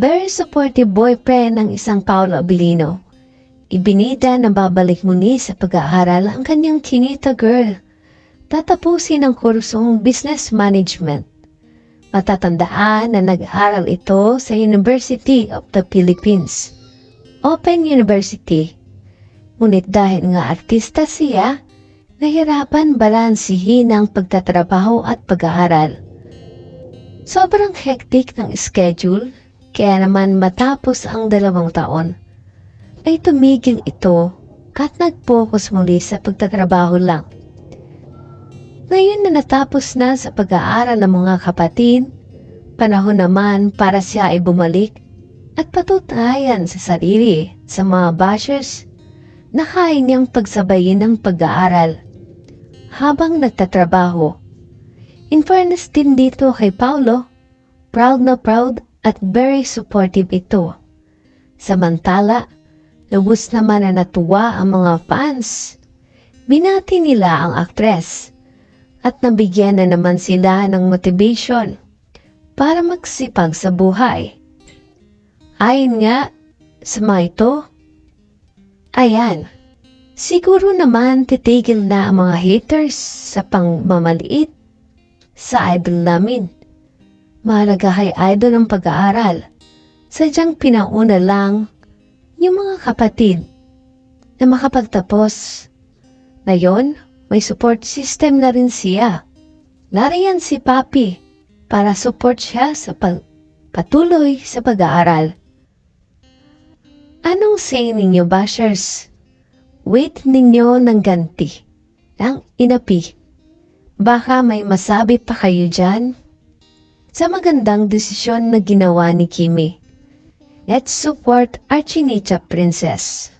Very supportive boyfriend ng isang Paolo Abilino. Ibinida na babalik muli sa pag-aaral ang kanyang chinita girl. Tatapusin ang kursong business management. Matatandaan na nag-aral ito sa University of the Philippines. Open University. Ngunit dahil nga artista siya, nahirapan balansihin ang pagtatrabaho at pag-aaral. Sobrang hectic ng schedule, kaya naman matapos ang dalawang taon, ay tumigil ito at nag-focus muli sa pagtatrabaho lang. Ngayon na natapos na sa pag-aaral ng mga kapatid, panahon naman para siya ay bumalik at patutayan sa sarili sa mga bashers na kaya niyang pagsabayin ng pag-aaral habang nagtatrabaho. In fairness din dito kay Paulo, proud na proud at very supportive ito. Samantala, lubos naman na natuwa ang mga fans. Binati nila ang aktres at nabigyan na naman sila ng motivation para magsipag sa buhay. Ayon nga sa mga ito, ayan, siguro naman titigil na ang mga haters sa pangmamaliit sa idol namin. Mahalaga kay idol ang pag-aaral. Sadyang pinauna lang yung mga kapatid na makapagtapos. Ngayon, may support system na rin siya. Nariyan si Papi para support siya sa pag patuloy sa pag-aaral. Anong say ninyo, bashers? Wait ninyo ng ganti, ng inapi. Baka may masabi pa kayo dyan? Sa magandang desisyon na ginawa ni Kimi. Let's support our Princess.